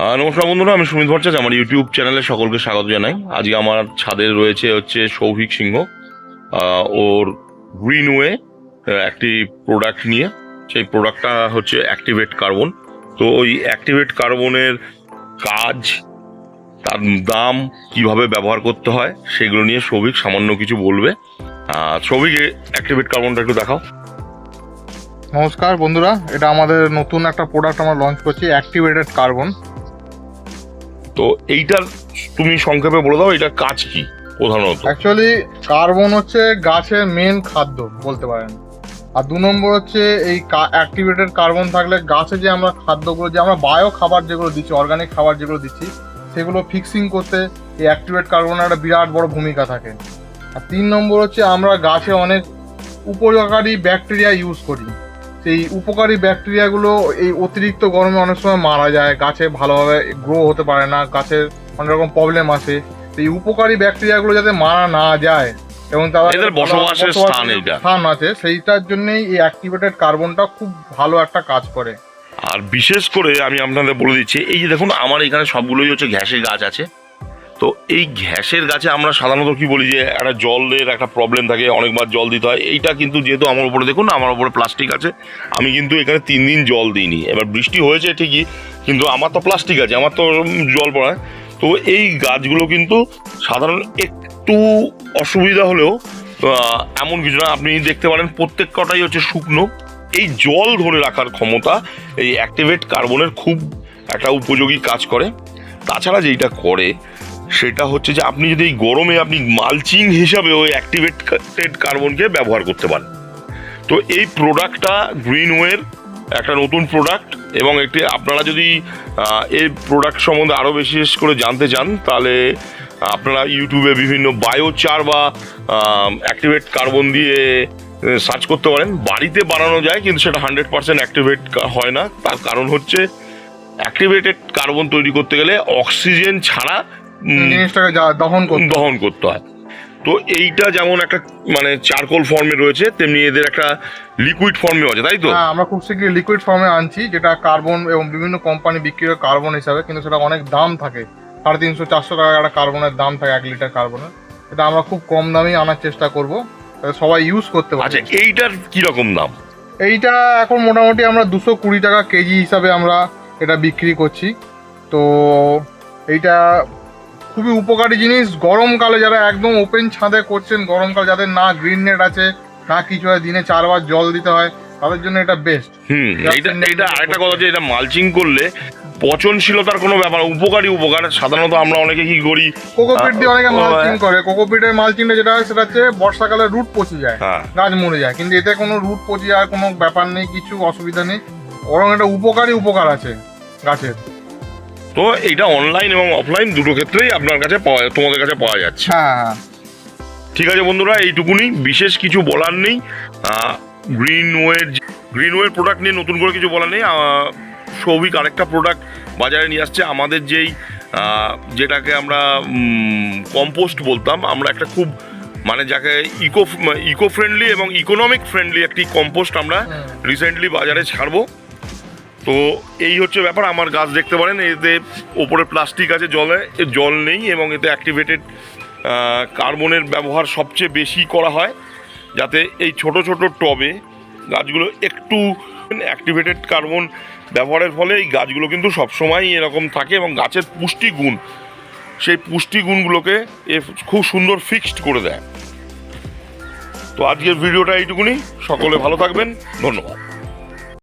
নমস্কার বন্ধুরা, আমি সুমিত ভট্টাচার্য, আমার ইউটিউব চ্যানেলে সকলকে স্বাগত জানাই। আজকে আমার ছাদে রয়েছে হচ্ছে সৌভিক সিংহ ওর গ্রিনওয়ে একটি প্রোডাক্ট নিয়ে। সেই প্রোডাক্টটা হচ্ছে অ্যাক্টিভেট কার্বন তো ওই অ্যাক্টিভেট কার্বনের কাজ, তার দাম কীভাবে ব্যবহার করতে হয়, সেগুলো নিয়ে সৌভিক সামান্য কিছু বলবে। সৌভিক অ্যাক্টিভেট কার্বনটা একটু দেখাও। নমস্কার বন্ধুরা, এটা আমাদের নতুন একটা প্রোডাক্ট আমরা লঞ্চ করছি অ্যাক্টিভেটেড কার্বন তো এইটার তুমি সংক্ষেপে বলে দাও এটার কাজ কি প্রধানত? অ্যাকচুয়ালি কার্বন হচ্ছে গাছের মেন খাদ্য বলতে পারেন। আর দু নম্বর হচ্ছে এই অ্যাক্টিভেটেড কার্বন থাকলে গাছে যে আমরা খাদ্যগুলো, যে আমরা বায়ো খাবার যেগুলো দিচ্ছি অর্গানিক খাবার যেগুলো দিচ্ছি, সেগুলো ফিক্সিং করতে এই অ্যাক্টিভেট কার্বনের একটা বিরাট বড় ভূমিকা থাকে। আর তিন নম্বর হচ্ছে আমরা গাছে অনেক উপকারী ব্যাকটেরিয়া ইউজ করি। সেই উপকারী ব্যাকটেরিয়াগুলো এই অতিরিক্ত গরমে অনেক সময় মারা যায়। গাছে ভালোভাবে গ্রো হতে পারে না গাছের অনেক রকম প্রবলেম আসে। এই উপকারী ব্যাকটেরিয়াগুলো যাতে মারা না যায় এবং তারা বসবাসের। স্থান আছে সেইটার জন্যই এই অ্যাক্টিভেটেড কার্বনটা খুব ভালো একটা কাজ করে। আর বিশেষ করে আমি আপনাদের বলে দিচ্ছি এই যে দেখুন আমার এখানে সবগুলোই হচ্ছে ঘ্যাসের গাছ আছে। তো এই ঘ্যাসের গাছে আমরা সাধারণত কি বলি যে একটা জলের একটা প্রবলেম থাকে, অনেকবার জল দিতে হয়। এইটা কিন্তু যেহেতু আমার উপরে দেখুন আমার উপরে প্লাস্টিক আছে। আমি কিন্তু এখানে তিন দিন জল দিইনি। এবার বৃষ্টি হয়েছে ঠিকই, কিন্তু আমার তো প্লাস্টিক আছে, আমার তো জল পড়ায় তো এই গাছগুলো কিন্তু সাধারণ একটু অসুবিধা হলেও এমন কিছু না। আপনি দেখতে পারেন প্রত্যেক কটাই হচ্ছে শুকনো। এই জল ধরে রাখার ক্ষমতা এই অ্যাক্টিভেট কার্বনের খুব একটা উপযোগী কাজ করে। তাছাড়া যেইটা করে সেটা হচ্ছে যে আপনি যদি এই গরমে আপনি মালচিং হিসাবে ওই অ্যাক্টিভেটেড কার্বনকে ব্যবহার করতে পারেন। তো এই প্রোডাক্টটা গ্রিনওয়ের একটা নতুন প্রোডাক্ট এবং একটি আপনারা যদি এই প্রোডাক্ট সম্বন্ধে আরও বিশেষ করে জানতে চান, তাহলে আপনারা ইউটিউবে বিভিন্ন বায়োচার বা অ্যাক্টিভেট কার্বন দিয়ে সার্চ করতে পারেন। বাড়িতে বানানো যায়, কিন্তু সেটা হান্ড্রেড পার্সেন্ট অ্যাক্টিভেট হয় না। তার কারণ হচ্ছে অ্যাক্টিভেটেড কার্বন তৈরি করতে গেলে অক্সিজেন ছাড়া জিনিসটাকে দহন করতে দহন করতে হয়। তো এইটা যেমন একটা মানে চারকোল ফর্মে রয়েছে তেমনি এদের একটা লিকুইড ফর্মে আছে তাই তো? হ্যাঁ আমরা খুব শীঘ্রই লিকুইড ফর্মে আনছি যেটা কার্বন এবং বিভিন্ন কোম্পানি বিক্রি করে কার্বন হিসাবে কিন্তু সেটা অনেক দাম থাকে। সাড়ে তিনশো চারশো টাকা একটা কার্বনের দাম থাকে এক লিটার কার্বনের এটা আমরা খুব কম দামেই আনার চেষ্টা করব। সবাই ইউজ করতে আচ্ছা এইটার কীরকম দাম? এইটা এখন মোটামুটি আমরা দুশো কুড়ি টাকা কেজি হিসাবে আমরা এটা বিক্রি করছি। তো এইটা খুবই উপকারী জিনিস। গরমকালে যারা একদম ওপেন ছাদে করছেন গরমকাল যাদের না গ্রিন নেট আছে না কিছু হয় দিনে চারবার জল দিতে হয় তাদের জন্য এটা বেস্ট হুম এইটা in- আরেকটা কথা যে এটা মালচিং করলে পচনশীলতার কোনো ব্যাপার উপকারী উপকার। সাধারণত আমরা অনেকে কি করি কোকোপিট দিয়ে অনেকে মালচিং করে। কোকোপিটের মালচিংটা যেটা হয় সেটা হচ্ছে বর্ষাকালে রুট পচে যায় হ্যাঁ। গাছ মরে যায়। কিন্তু এতে কোনো রুট পচে যাওয়ার কোনো ব্যাপার নেই কিছু অসুবিধা নেই। বরং এটা উপকারী উপকার আছে গাছের। তো এইটা অনলাইন এবং অফলাইন দুটো ক্ষেত্রেই আপনার কাছে পাওয়া তোমাদের কাছে পাওয়া যাচ্ছে। হ্যাঁ হ্যাঁ। ঠিক আছে বন্ধুরা এইটুকুনি। বিশেষ কিছু বলার নেই। গ্রিনওয়ের গ্রিনওয়ের প্রোডাক্ট নিয়ে নতুন করে কিছু বলার নেই। সৌভিক আরেকটা প্রোডাক্ট বাজারে নিয়ে আসছে। আমাদের যেই যেটাকে আমরা কম্পোস্ট বলতাম আমরা একটা খুব মানে যাকে ইকো ইকো ফ্রেন্ডলি এবং ইকোনমিক ফ্রেন্ডলি একটি কম্পোস্ট আমরা রিসেন্টলি বাজারে ছাড়বো। তো এই হচ্ছে ব্যাপার, আমার গাছ দেখতে পারেন, এতে ওপরে প্লাস্টিক আছে, জলে, জল নেই এবং এতে অ্যাক্টিভেটেড কার্বনের ব্যবহার সবচেয়ে বেশি করা হয়, যাতে এই ছোট ছোট টবে গাছগুলো একটু অ্যাক্টিভেটেড কার্বন ব্যবহারের ফলে এই গাছগুলো কিন্তু সবসময় এরকম থাকে এবং গাছের পুষ্টিগুণ, সেই পুষ্টিগুণগুলোকে এ খুব সুন্দর ফিক্সড করে দেয়। তো আজকের ভিডিওটা এইটুকুনি, সকলে ভালো থাকবেন, ধন্যবাদ।